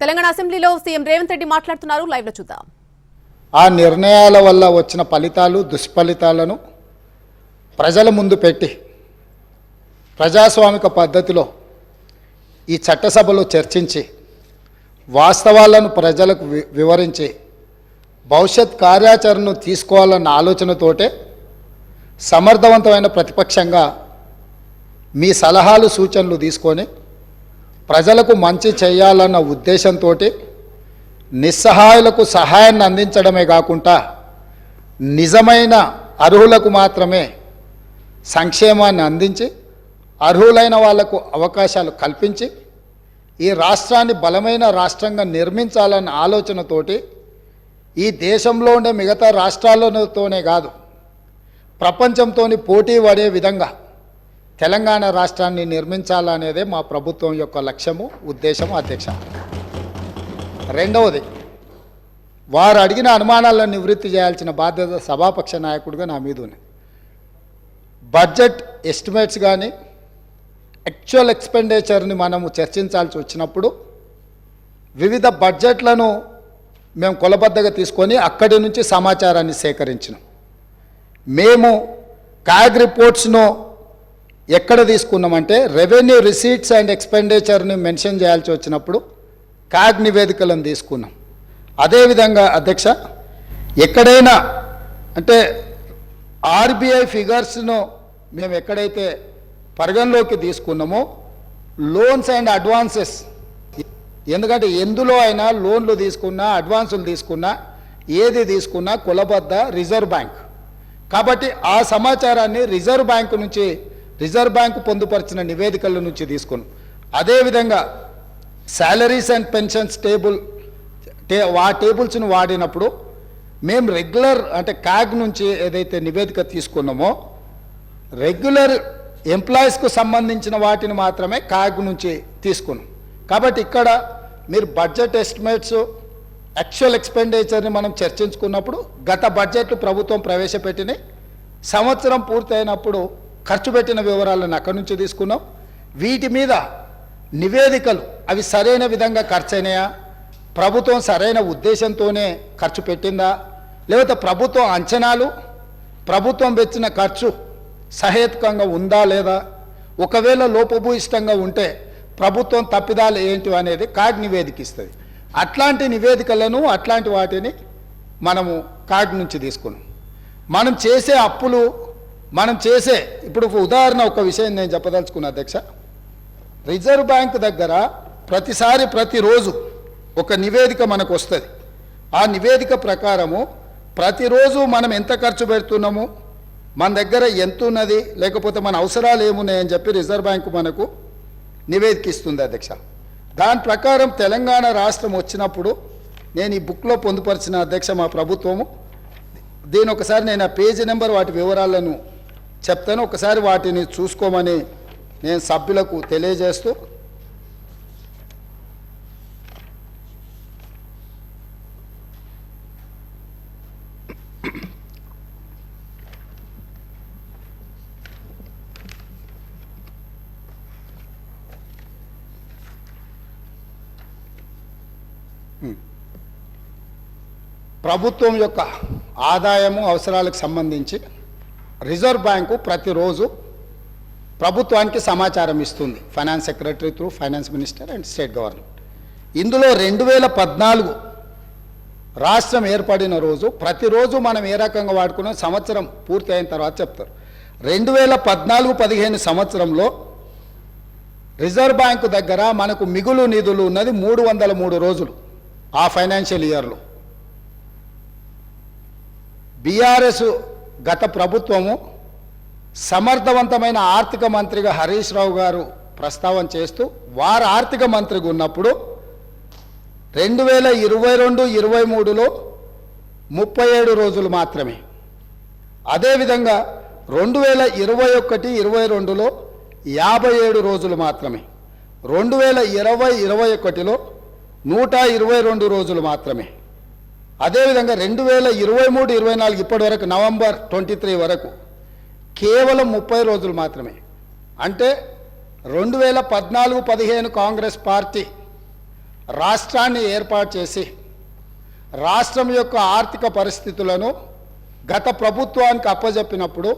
తెలంగాణ అసెంబ్లీలో సీఎం రేవంత్ రెడ్డి మాట్లాడుతున్నారు. లైవ్లో చూద్దాం. ఆ నిర్ణయాల వల్ల వచ్చిన ఫలితాలు దుష్ఫలితాలను ప్రజల ముందు పెట్టి ప్రజాస్వామిక పద్ధతిలో ఈ చట్టసభలో చర్చించి వాస్తవాలను ప్రజలకు వి- వివరించి భవిష్యత్ కార్యాచరణను తీసుకోవాలన్న ఆలోచనతోటే సమర్థవంతమైన ప్రతిపక్షంగా మీ సలహాలు సూచనలు తీసుకొని ప్రజలకు మంచి చేయాలన్న ఉద్దేశంతో నిస్సహాయులకు సహాయాన్ని అందించడమే కాకుండా నిజమైన అర్హులకు మాత్రమే సంక్షేమాన్ని అందించి అర్హులైన వాళ్ళకు అవకాశాలు కల్పించి ఈ రాష్ట్రాన్ని బలమైన రాష్ట్రంగా నిర్మించాలన్న ఆలోచనతోటి ఈ దేశంలో ఉండే మిగతా రాష్ట్రాలతోనే కాదు ప్రపంచంతో పోటీ పడే విధంగా తెలంగాణ రాష్ట్రాన్ని నిర్మించాలనేదే మా ప్రభుత్వం యొక్క లక్ష్యము ఉద్దేశము అధ్యక్ష. రెండవది వారు అడిగిన అనుమానాలను నివృత్తి చేయాల్సిన బాధ్యత సభాపక్ష నాయకుడిగా నా మీద ఉంది బడ్జెట్ ఎస్టిమేట్స్ కానీ యాక్చువల్ ఎక్స్పెండిచర్ని మనము చర్చించాల్సి వచ్చినప్పుడు వివిధ బడ్జెట్లను మేము కొలబద్దగా తీసుకొని అక్కడి నుంచి సమాచారాన్ని సేకరించినాం. మేము క్యాగ్ రిపోర్ట్స్ను ఎక్కడ తీసుకున్నామంటే రెవెన్యూ రిసీట్స్ అండ్ ఎక్స్పెండిచర్ని మెన్షన్ చేయాల్సి వచ్చినప్పుడు కాగ్ నివేదికలను తీసుకున్నాం. అదేవిధంగా అధ్యక్ష ఎక్కడైనా అంటే ఆర్బీఐ ఫిగర్స్ను మేము ఎక్కడైతే పరిగణలోకి తీసుకున్నామో లోన్స్ అండ్ అడ్వాన్సెస్ ఎందుకంటే ఎందులో అయినా లోన్లు తీసుకున్నా అడ్వాన్సులు తీసుకున్నా ఏది తీసుకున్నా కులబద్ద రిజర్వ్ బ్యాంక్. కాబట్టి ఆ సమాచారాన్ని రిజర్వ్ బ్యాంక్ నుంచి రిజర్వ్ బ్యాంకు పొందుపరిచిన నివేదికల నుంచి తీసుకుని. అదేవిధంగా శాలరీస్ అండ్ పెన్షన్స్ టేబుల్ టే ఆ టేబుల్స్ను వాడినప్పుడు మేము రెగ్యులర్ అంటే క్యాగ్ నుంచి ఏదైతే నివేదిక తీసుకున్నామో రెగ్యులర్ ఎంప్లాయీస్కు సంబంధించిన వాటిని మాత్రమే క్యాగ్ నుంచి తీసుకున్నాం. కాబట్టి ఇక్కడ మీరు బడ్జెట్ ఎస్టిమేట్స్ యాక్చువల్ ఎక్స్పెండిచర్ని మనం చర్చించుకున్నప్పుడు గత బడ్జెట్లు ప్రభుత్వం ప్రవేశపెట్టినాయి. సంవత్సరం పూర్తయినప్పుడు ఖర్చు పెట్టిన వివరాలను అక్కడి నుంచి తీసుకున్నాం. వీటి మీద నివేదికలు అవి సరైన విధంగా ఖర్చు అయినాయా ప్రభుత్వం సరైన ఉద్దేశంతోనే ఖర్చు పెట్టిందా? లేకపోతే ప్రభుత్వం అంచనాలు ప్రభుత్వం పెట్టిన ఖర్చు సహేతుకంగా ఉందా లేదా? ఒకవేళ లోపభూయిష్టంగా ఉంటే ప్రభుత్వం తప్పిదాలు ఏంటి అనేది కాగ్ నివేదిక ఇస్తుంది అట్లాంటి నివేదికలను అట్లాంటి వాటిని మనము కాగ్ నుంచి తీసుకున్నాం. మనం చేసే అప్పులు మనం చేసే ఇప్పుడు ఒక ఉదాహరణ ఒక విషయం నేను చెప్పదలుచుకున్నా అధ్యక్ష. రిజర్వ్ బ్యాంక్ దగ్గర ప్రతిసారి ప్రతిరోజు ఒక నివేదిక మనకు వస్తుంది. ఆ నివేదిక ప్రకారము ప్రతిరోజు మనం ఎంత ఖర్చు పెడుతున్నాము మన దగ్గర ఎంత ఉన్నది లేకపోతే మన అవసరాలు ఏమున్నాయని చెప్పి రిజర్వ్ బ్యాంకు మనకు నివేదిక ఇస్తుంది అధ్యక్ష. దాని ప్రకారం తెలంగాణ రాష్ట్రం వచ్చినప్పుడు నేను ఈ బుక్లో పొందుపరిచిన అధ్యక్ష మా ప్రభుత్వము. దీని ఒకసారి నేను ఆ పేజీ నెంబర్ వాటి వివరాలను చెప్తాను. ఒకసారి వాటిని చూసుకోమని నేను సభ్యులకు తెలియజేస్తూ ప్రభుత్వం యొక్క ఆదాయము అవసరాలకు సంబంధించి రిజర్వ్ బ్యాంకు ప్రతిరోజు ప్రభుత్వానికి సమాచారం ఇస్తుంది. Finance secretary through finance minister and state government. ఇందులో రెండు వేల పద్నాలుగు రాష్ట్రం ఏర్పడిన రోజు ప్రతిరోజు మనం ఏ రకంగా వాడుకున్నాం? సంవత్సరం పూర్తి అయిన తర్వాత చెప్తారు. రెండు వేల పద్నాలుగు పదిహేను సంవత్సరంలో రిజర్వ్ బ్యాంకు దగ్గర మనకు మిగులు నిధులు ఉన్నది మూడు వందల మూడు రోజులు ఆ ఫైనాన్షియల్ ఇయర్లో. బీఆర్ఎస్ గత ప్రభుత్వము సమర్థవంతమైన ఆర్థిక మంత్రిగా హరీష్ రావు గారు ప్రస్తావన చేస్తూ వారు ఆర్థిక మంత్రిగా ఉన్నప్పుడు రెండు వేల ఇరవై రెండు ఇరవై మూడులో ముప్పై ఏడు రోజులు మాత్రమే. అదేవిధంగా రెండు వేల ఇరవై ఒకటి ఇరవై రెండులో యాభై ఏడు రోజులు మాత్రమే. రెండు వేల ఇరవై ఇరవై ఒకటిలో నూట ఇరవై రెండు రోజులు మాత్రమే. అదేవిధంగా రెండు వేల ఇరవై మూడు ఇరవై నాలుగు ఇప్పటి వరకు నవంబర్ ట్వంటీ త్రీ వరకు కేవలం ముప్పై రోజులు మాత్రమే. అంటే రెండు వేల పద్నాలుగు పదిహేను కాంగ్రెస్ పార్టీ రాష్ట్రాన్ని ఏర్పాటు చేసి రాష్ట్రం యొక్క ఆర్థిక పరిస్థితులను గత ప్రభుత్వానికి అప్పజెప్పినప్పుడు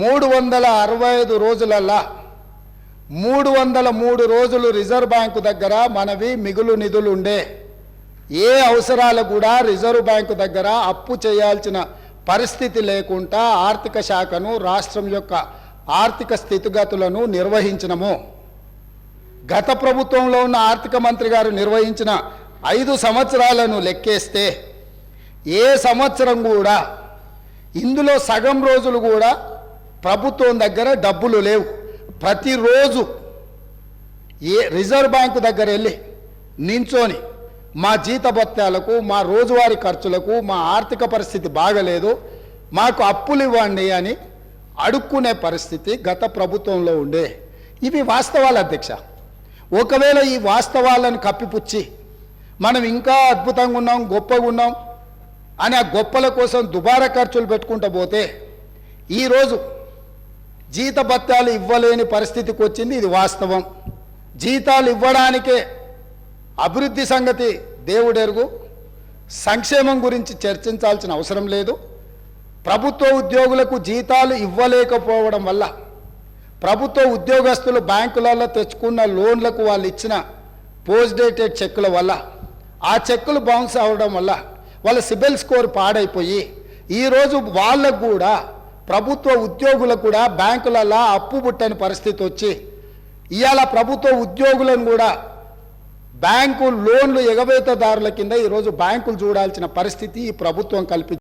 మూడు వందల అరవై ఐదు రోజులల్లా మూడు వందల మూడు రోజులు రిజర్వ్ బ్యాంకు దగ్గర మనవి మిగులు నిధులు ఉండే ఏ అవసరాలు కూడా రిజర్వ్ బ్యాంకు దగ్గర అప్పు చేయాల్సిన పరిస్థితి లేకుండా ఆర్థిక శాఖను రాష్ట్రం యొక్క ఆర్థిక స్థితిగతులను నిర్వహించినము. గత ప్రభుత్వంలో ఉన్న ఆర్థిక మంత్రి గారు నిర్వహించిన ఐదు సంవత్సరాలను లెక్కేస్తే ఏ సంవత్సరం కూడా ఇందులో సగం రోజులు కూడా ప్రభుత్వం దగ్గర డబ్బులు లేవు. ప్రతిరోజు ఏ రిజర్వ్ బ్యాంకు దగ్గర వెళ్ళి నించొని మా జీతభత్యాలకు మా రోజువారీ ఖర్చులకు మా ఆర్థిక పరిస్థితి బాగలేదు మాకు అప్పులు ఇవ్వండి అని అడుక్కునే పరిస్థితి గత ప్రభుత్వంలో ఉండే. ఇవి వాస్తవాలు అధ్యక్ష. ఒకవేళ ఈ వాస్తవాలను కప్పిపుచ్చి మనం ఇంకా అద్భుతంగా ఉన్నాం గొప్పగా ఉన్నాం అని ఆ గొప్పల కోసం దుబారా ఖర్చులు పెట్టుకుంటూ పోతే ఈరోజు జీతభత్యాలు ఇవ్వలేని పరిస్థితికి వచ్చింది ఇది వాస్తవం. జీతాలు ఇవ్వడానికే అభివృద్ధి సంగతి దేవుడెరుగు. సంక్షేమం గురించి చర్చించాల్సిన అవసరం లేదు. ప్రభుత్వ ఉద్యోగులకు జీతాలు ఇవ్వలేకపోవడం వల్ల ప్రభుత్వ ఉద్యోగస్తులు బ్యాంకులలో తెచ్చుకున్న లోన్లకు వాళ్ళు ఇచ్చిన పోస్ట్ డేటెడ్ చెక్కుల వల్ల ఆ చెక్కులు బౌన్స్ అవ్వడం వల్ల వాళ్ళ సిబిల్ స్కోర్ పాడైపోయి ఈరోజు వాళ్ళకు కూడా ప్రభుత్వ ఉద్యోగులకు కూడా బ్యాంకులలో అప్పు పుట్టని పరిస్థితి వచ్చి ఇవాళ ప్రభుత్వ ఉద్యోగులను కూడా బ్యాంకు లోన్లు ఎగవేతదారుల కింద ఈరోజు బ్యాంకులు చూడాల్సిన పరిస్థితి ఈ ప్రభుత్వం కల్పి